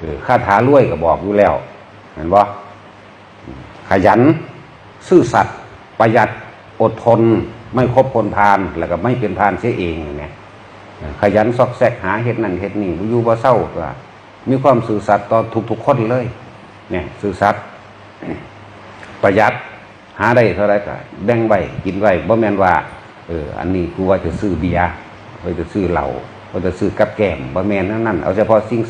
เออคาถารวยก็บอกอยู่แล้ว เห็นบ่ขยัน ซื่อสัตย์ประหยัดอดทน ไม่คบคนพาลแล้วก็ไม่เป็นพาลเสียเองไงขยันซอกแซกหาเฮ็ดนั่นเฮ็ดนี่อยู่บ่เศร้าก็มีความซื่อสัตย์ต่อทุกๆคนเลย เนี่ยซื่อสัตย์ประหยัดหาได้เท่าไรก็แบ่งไว้กินไว้บ่แม่นว่าเอออันนี้กูว่าจะซื้อเบียร์ว่าจะซื้อเหล้าว่าจะซื้อกับแกมบ่แม่นนั่นนั่นเอาเฉพาะสิ่ง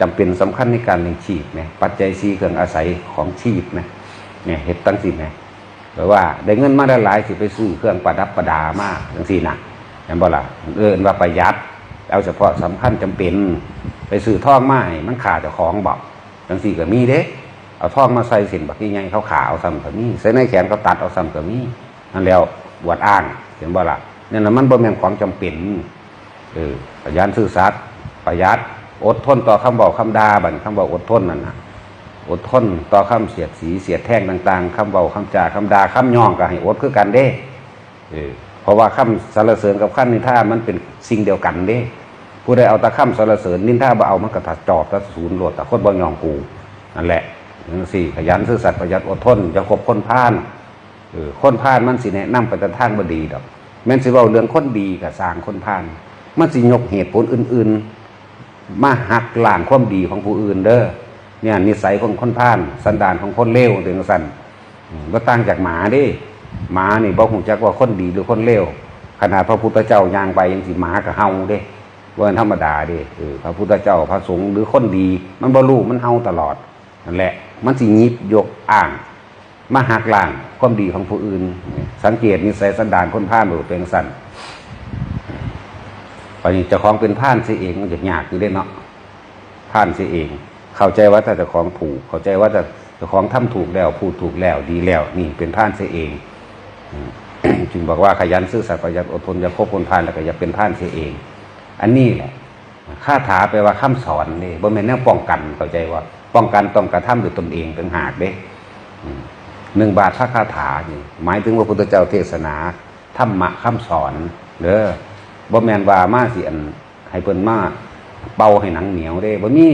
จำเป็นสำคัญในการเลี้ยงชีพนะปัจจัยสี่เครื่องอาศัยของชีพนะเนี่ยเฮ็ดตั้งสินะแปลว่าได้เงินมาได้หลายสิไปซื้อเครื่องประดับประดามากจังซี่นะเห็นบ่ล่ะเอินว่าประหยัดเอาเฉพาะสำคัญจำเป็น ไปซื้อท่องมาให้มันขาดเจ้าของบอกจังซี่ก็มีเด้เอาท่องมาใส่สินบักยังไงเขาขาเอาซ้ำกับมีใส่ในแขนเขาตัดเอาซ้ำกับมีนั่นแล้วบวชอ้างเห็นบ่ล่ะนี่นน่ะมันบ่แม่นของจำเป็นเออประหยัดซื่อสัตย์ประหยัด อดทนต่อคำบอกคำด่าบัดคำบอกอดทนนั่นนะอดทนต่อคำเสียดสีเสียดแท่งต่าง ๆคำเบาคำจาคำด่าคำย่องก็ให้อดคือกันเด้เพราะว่าคำสรรเสริญกับคำนินทามันเป็นสิ่งเดียวกันเด้ ผู้ใดเอาตะคำสรรเสริญนินทาบ่เอามันก็ถัดจอบถัดศูนย์โลดต่คนบ่ยองกูนั่นแหละนังสี่ขยันซื่อสัตย์ประหยัดอดทนจะคบคนพาลเออคนพาลมันสิแนะนำไปแต่ทางบดีดอกแม้นสิเว้าเรื่องคนดีกับสร้างคนพาลมันสิยกเหตุผลอื่น ๆ มาหักล้างความดีของผู้อื่นเด้อเนี่ยนิสัยของคนพาลสันดานของคนเลวถึงสันก็ต่างจากหมาดิหมานี่บอกหูจักว่าคนดีหรือคนเลวขนาดพระพุทธเจ้ายางไปยังสิหมากับเฮาเด้ว่าธรรมดาเด้พระพุทธเจ้าพระสงฆ์หรือคนดี มันบ่รู้มันเฮาตลอดนั่นแหละ มันสิยิบยกอ่างมาหักล้างความดีของผู้อื่น สังเกตนิสัยสันดานคนพาลหรือเป็นสัน ตอนนี้เจ้าของเป็นผ่านเสียเองมันจะยากอยู่ได้เนาะผ่านเสียเอง เข้าใจว่าแต่เจ้าของถูก เข้าใจว่าแต่เจ้าของทำถูกแล้วพูดถูกแล้วดีแล้ว นี่เป็นผ่านเสียเองจึงบอกว่าขยันซื่อสัตย์ประหยัดอดทนอย่าคบคนพาลแล้วก็อย่าเป็นผ่านเสียเอง อันนี้แหละคาถาแปว่าคำสอนนี่บ่แม่นแนวป้องกันเข้าใจว่า ป้องกันต้องกระทำด้วยตนเองต่างหากเด้หนึ่งบาทพระคาถานี่หมายถึงว่าพุทธเจ้าเทศนาธรรมะคำสอนเด้อ บ่แมนว่ามาเสียนให้เพิ่นมาเป่าให้หนังเหนียวเด้บ่มี